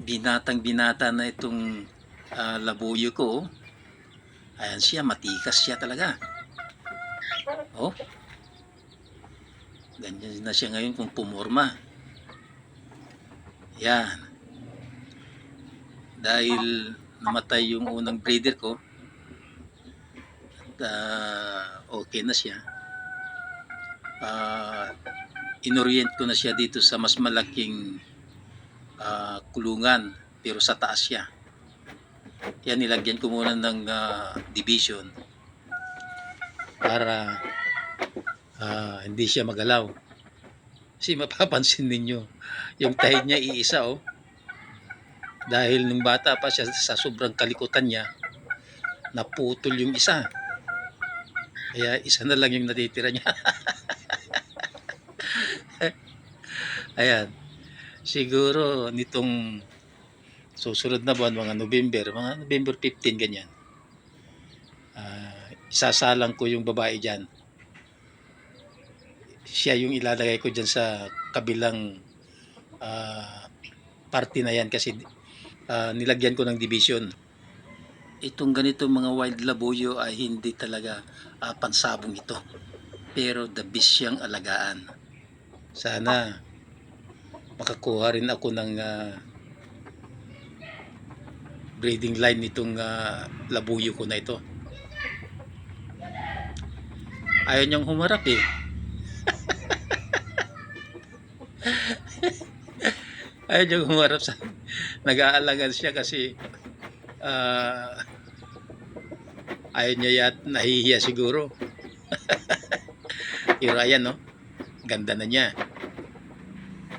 binatang binata na itong ah, labuyo ko. Ayan siya, matikas siya talaga. Oh. Ganyan na siya ngayon kung pumorma. Yan. Dahil namatay yung unang breeder ko, at ah, okay na siya. Ah, inorient ko na siya dito sa mas malaking kulungan pero sa taas siya. Yan nilagyan ko muna ng ah, division para ah, hindi siya magalaw. Kasi mapapansin ninyo, yung tahid niya iisa oh. Dahil nung bata pa siya sa sobrang kalikutan niya, naputol yung isa. Kaya isa na lang yung natitira niya. Ayan. Siguro nitong susunod na buwan, mga November, mga November 15, ganyan. Ah, isasalang ko yung babae dyan. Siya yung ilalagay ko dyan sa kabilang ah, party na yan kasi ah, nilagyan ko ng division. Itong ganito mga wild labuyo ay hindi talaga ah, pansabong ito. Pero the best siyang alagaan. Sana makakuha rin ako ng ah, breeding line nitong ah, labuyo ko na ito. Ayaw niyang humarap eh. Ayaw niyang humarap sa nag-aalagan siya kasi ah, ayaw niya yat nahihiya siguro. Pero no, ganda na niya.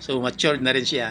So mature na rin siya.